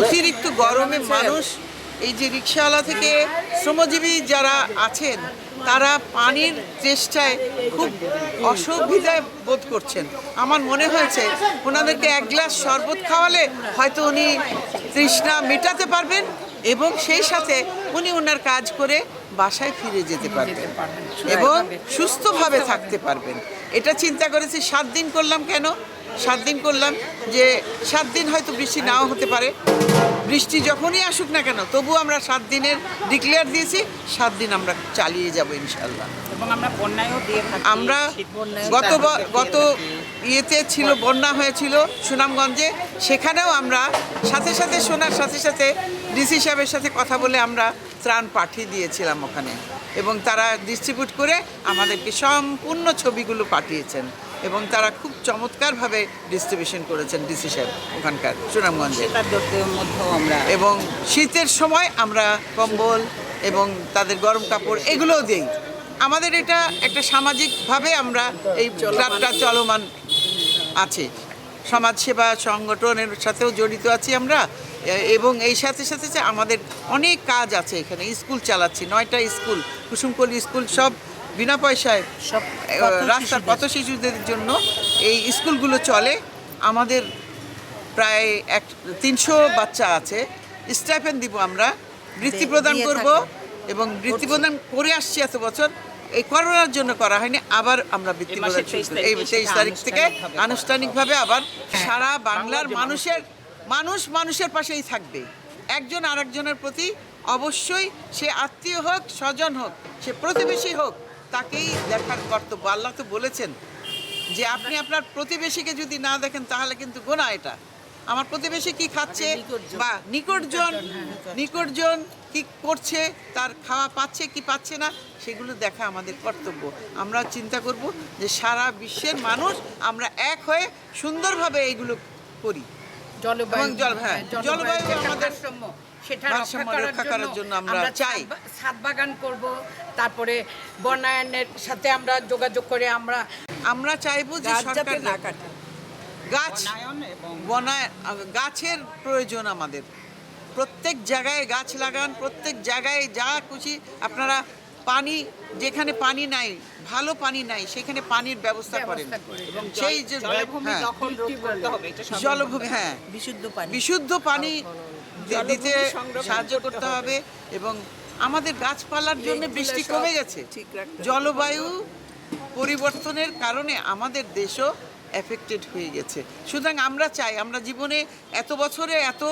অতিরিক্ত গরমে মানুষ এই যে রিক্সাওয়ালা থেকে শ্রমজীবী যারা আছেন তারা পানির চেষ্টায় খুব অসুবিধায় বোধ করছেন। আমার মনে হয়েছে ওনাদেরকে এক গ্লাস শরবত খাওয়ালে হয়তো উনি তৃষ্ণা মেটাতে পারবেন এবং সেই সাথে উনি ওনার কাজ করে বাসায় ফিরে যেতে পারবেন এবং সুস্থভাবে থাকতে পারবেন। এটা চিন্তা করেছি সাত দিন করলাম কেন? সাত দিন করলাম যে সাত দিন হয়তো বৃষ্টি নাও হতে পারে। বৃষ্টি যখনই আসুক না কেন তবু আমরা সাত দিনের ডিক্লেয়ার দিয়েছি সাত দিন আমরা চালিয়ে যাব ইনশাল্লাহ এবং আমরা গত গত ইয়েতে ছিল বন্যা হয়েছিল সুনামগঞ্জে সেখানেও আমরা সাথে সাথে শোনার সাথে সাথে ডিসি সাহেবের সাথে কথা বলে আমরা ত্রাণ পাঠিয়ে দিয়েছিলাম ওখানে। এবং তারা ডিস্ট্রিবিউট করে আমাদেরকে সম্পূর্ণ ছবিগুলো পাঠিয়েছেন। এবং তারা খুব চমৎকারভাবে ডিস্ট্রিবিউশন করেছেন ডিসি সাহেব ওখানকার সুনামগঞ্জে। আমরা এবং শীতের সময় আমরা কম্বল এবং তাদের গরম কাপড় এগুলোও দিই। আমাদের এটা একটা সামাজিকভাবে আমরা এই ক্লাবটা চলমান আছে। সমাজসেবা সংগঠনের সাথেও জড়িত আছি আমরা এবং এই সাথে সাথে যে আমাদের অনেক কাজ আছে এখানে। স্কুল চালাচ্ছি নয়টা স্কুল কুসুমকলি স্কুল সব বিনা পয়সায় সব রাস্তার। পথ শিশুদের জন্য এই স্কুলগুলো চলে। আমাদের প্রায় এক তিনশো বাচ্চা আছে। স্টাইফেন দিব আমরা। বৃত্তি প্রদান করব এবং বৃত্তি প্রদান করে আসছি এত বছর। এই করোনার জন্য করা হয়নি আবার আমরা বৃত্তি প্রদান শুরু 23 করি। এই তেইশ তারিখ থেকে আনুষ্ঠানিকভাবে আবার সারা বাংলার বাংলার মানুষের মানুষ মানুষের পাশেই থাকবে। একজন আরেকজনের প্রতি অবশ্যই সে আত্মীয় হোক স্বজন হোক সে প্রতিবেশী হোক তাকেই দেখার কর্তব্য। আল্লাহ তো বলেছেন যে আপনি আপনার প্রতিবেশীকে যদি না দেখেন তাহলে কিন্তু গোনা এটা। আমার প্রতিবেশী কি খাচ্ছে? বা নিকটজন নিকটজন কি করছে? তার খাওয়া পাচ্ছে কি পাচ্ছে না? সেগুলো দেখা আমাদের কর্তব্য। আমরা চিন্তা করব যে সারা বিশ্বের মানুষ আমরা এক হয়ে সুন্দরভাবে এইগুলো করি। জলবায়ু জল- হ্যাঁ, জলবায়ু আমাদের সেটা রক্ষা করার জন্য আমরা চাই। ছাদ বাগান করব তারপরে বনায়নের সাথে আমরা যোগাযোগ করে আমরা আমরা চাইব যে সরকার না কাটে। গাছ বনায়ন বনায় গাছের প্রয়োজন আমাদের। প্রত্যেক জায়গায় গাছ লাগান প্রত্যেক জায়গায় যা খুশি। আপনারা পানি যেখানে পানি নাই ভালো পানি নাই সেখানে পানির ব্যবস্থা করেন। এবং সেই যে জলভূমি হ্যাঁ, দখল রোধ করতে হবে এটা সবার জলভূমি হ্যাঁ। বিশুদ্ধ পানি। বিশুদ্ধ পানি দিতে সাহায্য করতে হবে। এবং আমাদের গাছপালার জন্য বৃষ্টি কমে গেছে। জলবায়ু পরিবর্তনের কারণে আমাদের দেশও এফেক্টেড হয়ে গেছে। সুতরাং আমরা চাই আমরা জীবনে এত বছরে এত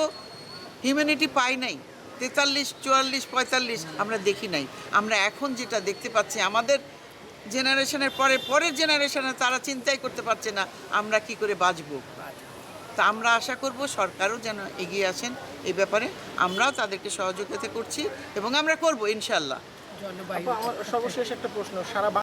হিউম্যানিটি পাই নাই তেতাল্লিশ চুয়াল্লিশ পঁয়তাল্লিশ আমরা দেখি নাই। আমরা এখন যেটা দেখতে পাচ্ছি আমাদের জেনারেশনের পরে পরের জেনারেশনে তারা চিন্তাই করতে পারছে না আমরা কি করে বাঁচবো? তা আমরা আশা করব সরকারও যেন এগিয়ে আসেন এই ব্যাপারে। আমরাও তাদেরকে সহযোগিতা করছি এবং আমরা করব ইনশাল্লাহ ধন্যবাদ আমার সর্বশেষ একটা প্রশ্ন সারা